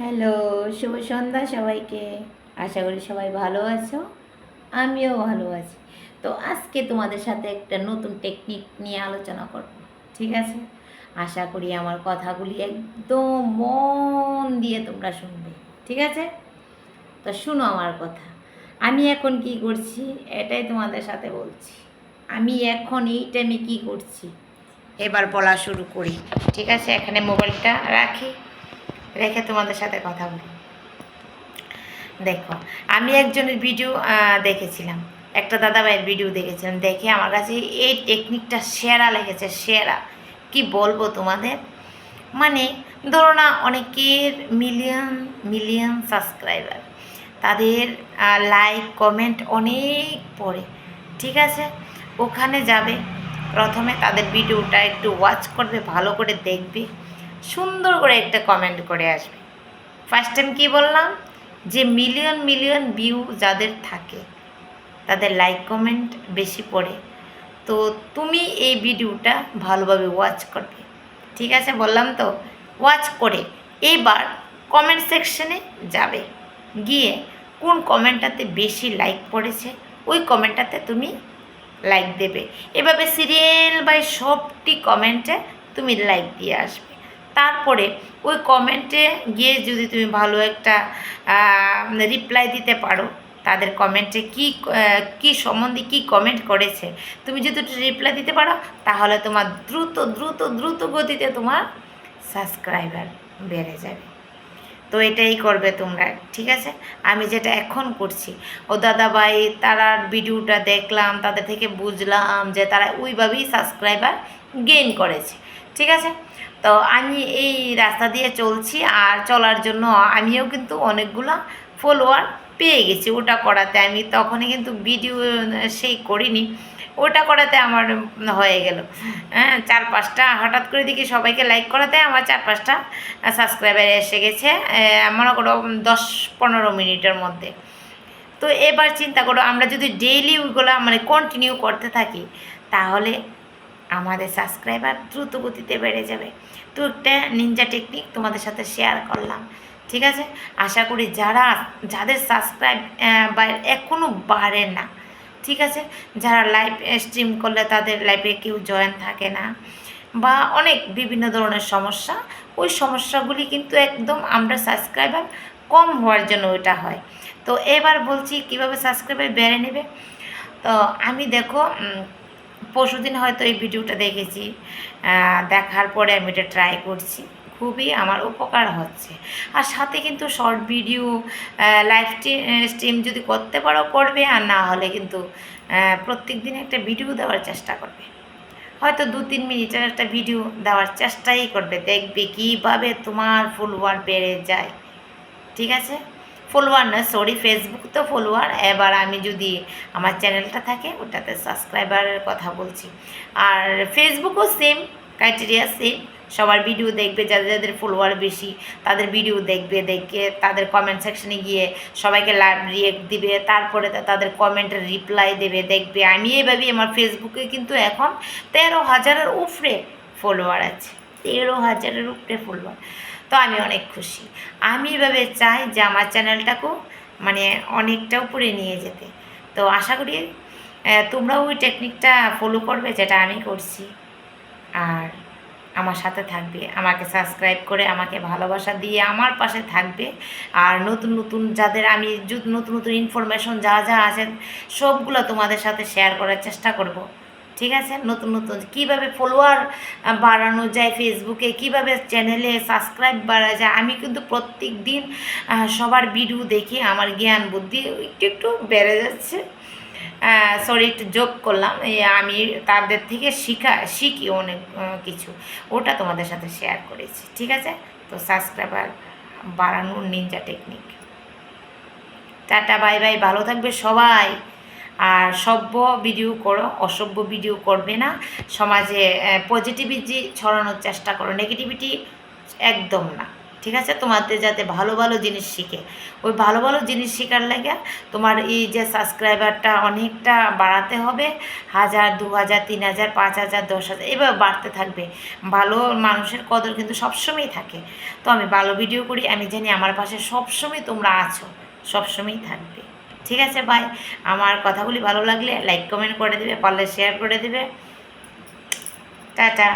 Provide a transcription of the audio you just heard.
Hello, শুভ সন্ধ্যা সবাইকে। আশা করি সবাই ভালো আছো। আমিও ভালো আছি। তো আজকে তোমাদের সাথে একটা নতুন টেকনিক নিয়ে আলোচনা করব, ঠিক আছে? আশা করি আমার কথাগুলি একদম মন দিয়ে তোমরা শুনবে, ঠিক আছে? তো শুনো আমার কথা। আমি এখন কি করছি? এটাই তোমাদের সাথে বলছি। আমি এখন এই টাইমে কী করছি? এবার বলা শুরু করি, ঠিক আছে? এখানে মোবাইলটা রাখি। রেখে তোমাদের সাথে কথা বলি। দেখো, আমি একজনের ভিডিও দেখেছিলাম। একটা দাদাভাইয়ের ভিডিও দেখেছিলাম। দেখে আমার কাছে এই টেকনিকটা সেরা লেগেছে, সেরা। কি বলব তোমাদের? মানে ধরো না, অনেকের মিলিয়ন মিলিয়ন সাবস্ক্রাইবার তাদের লাইক কমেন্ট অনেক পড়ে, ঠিক আছে? ওখানে যাবে, প্রথমে তাদের ভিডিওটা একটু ওয়াচ করবে, ভালো করে দেখবে। সুন্দর করে একটা কমেন্ট করে আসবে। ফার্স্ট টাইম কী বললাম? যে মিলিয়ন মিলিয়ন ভিউ যাদের থাকে, তাদের লাইক কমেন্ট বেশি পড়ে। তো তুমি এই ভিডিওটা ভালোভাবে ওয়াচ করবে। ঠিক আছে বললাম তো? ওয়াচ করে এইবার কমেন্ট সেকশনে যাবে। গিয়ে কোন কমেন্টটাতে বেশি লাইক পড়েছে, ওই কমেন্টটাতে তুমি লাইক দেবে। এভাবে সিরিয়াল বাই সবটি কমেন্টে তুমি লাইক দিয়ে আসবে। তারপরে ওই কমেন্টে গিয়ে যদি তুমি ভালো একটা রিপ্লাই দিতে পারো, তাদের কমেন্টে কি কি সম্বন্ধে কি কমেন্ট করেছে, তুমি যদি রিপ্লাই দিতে পারো, তাহলে তোমার দ্রুত দ্রুত দ্রুত গতিতে তোমার সাবস্ক্রাইবার বেড়ে যাবে। তো এটাই করবে তোমরা, ঠিক আছে? আমি যেটা এখন করছি, ও দাদাভাই তারার ভিডিওটা দেখলাম, তাদের থেকে বুঝলাম যে তারা ওইভাবেই সাবস্ক্রাইবার গেইন করেছে, ঠিক আছে? তো আমি এই রাস্তা দিয়ে চলছি আর চলার জন্য আমিও কিন্তু অনেকগুলো ফলোয়ার পেয়ে গেছি ওটা করাতে। আমি তখনই কিন্তু ভিডিও সেই করিনি, ওটা করাতে আমার হয়ে গেল। হ্যাঁ চার পাঁচটা হঠাৎ করে দেখি সবাইকে লাইক করাতে আমার চার পাঁচটা সাবস্ক্রাইবার এসে গেছে মনে করো দশ পনেরো মিনিটের মধ্যে। তো এবার চিন্তা করো, আমরা যদি ডেইলি ওইগুলো মানে কন্টিনিউ করতে থাকি, তাহলে আমাদের সাবস্ক্রাইবার দ্রুত গতিতে বেড়ে যাবে। তো একটা নিনজা টেকনিক তোমাদের সাথে শেয়ার করলাম, ঠিক আছে? আশা করি যারা, যাদের সাবস্ক্রাইব এখনও বাড়ে না, ঠিক আছে? যারা লাইভ স্ট্রিম করলে তাদের লাইভে কেউ জয়েন থাকে না, বা অনেক বিভিন্ন ধরনের সমস্যা, ওই সমস্যাগুলি কিন্তু একদম আমরা সাবস্ক্রাইবার কম হওয়ার জন্য ওইটা হয়। তো এবার বলছি কীভাবে সাবস্ক্রাইবার বেড়ে নেবে? তো আমি দেখো পরশুদিন হয়তো এই ভিডিওটা দেখেছি দেখার পরে আমি এটা ট্রাই করছি। খুবই আমার উপকার হচ্ছে। আর সাথে কিন্তু শর্ট ভিডিও লাইভ স্ট্রিম যদি করতে পারো, করবে। আর না হলে কিন্তু প্রত্যেক দিন একটা ভিডিও দেওয়ার চেষ্টা করবে। হয়তো দু তিন মিনিটের একটা ভিডিও দেওয়ার চেষ্টাই করবে। দেখবে কীভাবে তোমার ফলোয়ার বেড়ে যায়। ঠিক আছে? ফলোয়ার না সরি ফেসবুক তো ফলোয়ার এবার আমি যদি আমার চ্যানেলটা থাকে, ওটাতে সাবস্ক্রাইবারের কথা বলছি। আর ফেসবুকও সেম ক্রাইটেরিয়া সেম সবার ভিডিও দেখবে, যাদের যাদের ফলোয়ার বেশি, তাদের ভিডিও দেখবে, দেখে তাদের কমেন্ট সেকশনে গিয়ে সবাইকে লাইভ রিয়েক্ট দিবে। তারপরে তাদের কমেন্টের রিপ্লাই দেবে, দেখবে। আমি এইভাবেই আমার ফেসবুকে কিন্তু এখন তেরো হাজারের উপরে ফলোয়ার আছে। তেরো হাজারের উপরে ফলোয়ার তো আমি অনেক খুশি। আমি এভাবে চাই যে আমার চ্যানেলটাকেও মানে অনেকটা উপরে নিয়ে যেতে। তো আশা করি তোমরাও ওই টেকনিকটা ফলো করবে যেটা আমি করছি। আর আমার সাথে থাকবে, আমাকে সাবস্ক্রাইব করে আমাকে ভালোবাসা দিয়ে আমার পাশে থাকবে। আর নতুন নতুন যাদের আমি নতুন নতুন ইনফরমেশন যা যা আছে, সবগুলো তোমাদের সাথে শেয়ার করার চেষ্টা করব। ঠিক আছে? নতুন নতুন। কীভাবে ফলোয়ার বাড়ানো যায় ফেসবুকে কীভাবে চ্যানেলে সাবস্ক্রাইব বাড়া যায়? আমি কিন্তু প্রত্যেক দিন সবার ভিডিও দেখি, আমার জ্ঞান বুদ্ধি একটু একটু বেড়ে যাচ্ছে। সরি একটু যোগ করলাম। আমি তাদের থেকে শিখা, শিখি অনেক কিছু। ওটা তোমাদের সাথে শেয়ার করেছি, ঠিক আছে? তো সাবস্ক্রাইবার বাড়ানোর ninja technique ta-ta bye bye ভালো থাকবে সবাই। আর সভ্য ভিডিও করো, অসভ্য ভিডিও করবে না। সমাজে পজিটিভিটি ছড়ানোর চেষ্টা করো নেগেটিভিটি একদম না। ঠিক আছে? তোমাদের যাতে ভালো ভালো জিনিস শিখে। ওই ভালো ভালো জিনিস শেখার লাগে তোমার এই যে সাবস্ক্রাইবারটা অনেকটা বাড়াতে হবে। হাজার, দু হাজার, তিন হাজার, পাঁচ হাজার, দশ হাজার এভাবে বাড়তে থাকবে। ভালো মানুষের কদর কিন্তু সবসময়ই থাকে। তো আমি ভালো ভিডিও করি, আমি জানি আমার পাশে সবসময় তোমরা আছো, সবসময়ই থাকবে। ঠিক আছে ভাই আমার কথাগুলি ভালো লাগলে লাইক কমেন্ট করে দেবে, পারলে শেয়ার করে দেবে। টাটা।